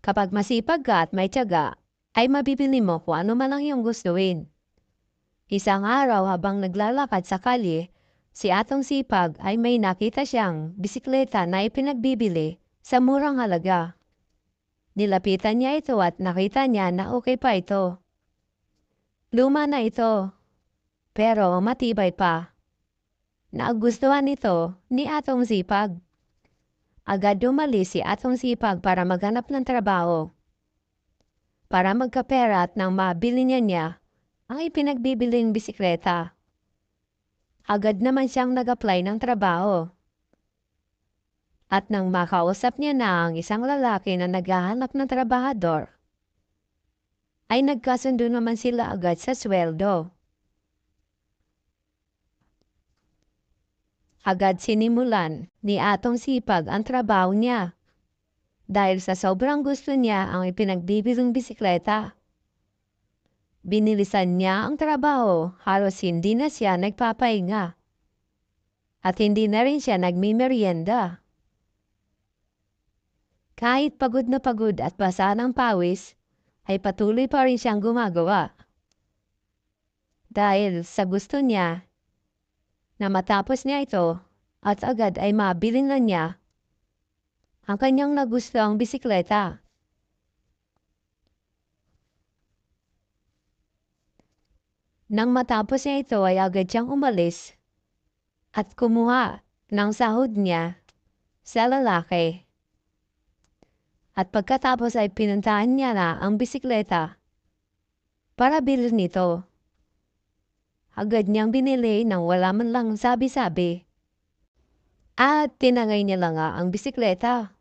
Kapag masipag ka at may tiyaga, ay mabibili mo kung ano man ang iyong gustuin. Isang araw habang naglalakad sa kalye, si Atong Sipag ay may nakita siyang bisikleta na ipinagbibili sa murang halaga. Nilapitan niya ito at nakita niya na okay pa ito. Luma na ito, pero matibay pa. Nagustuhan ito ni Atong Sipag. Agad umalis si Atong Sipag para maghanap ng trabaho. Para magkapera at nang mabili niya niya ang ipinagbibiling bisikleta. Agad naman siyang nag-apply ng trabaho. At nang makausap niya na ang isang lalaki na naghahanap ng trabahador, ay nagkasundo naman sila agad sa sweldo. Agad sinimulan ni Atong Sipag ang trabaho niya dahil sa sobrang gusto niya ang ipinagbibiling bisikleta. Binilisan niya ang trabaho, halos hindi na siya nagpapahinga. At hindi na rin siya nagmimerienda. Kahit pagod na pagod at basa ng pawis, ay patuloy pa rin siyang gumagawa. Dahil sa gusto niya na matapos niya ito at agad ay mabili na niya ang kanyang nagustuhang bisikleta. Nang matapos niya ito ay agad siyang umalis at kumuha ng sahod niya sa lalaki. At pagkatapos ay pinuntahan niya na ang bisikleta para bilhin nito agad niyang binili nang wala man lang sabi-sabi. At tinangay niya lang nga ang bisikleta.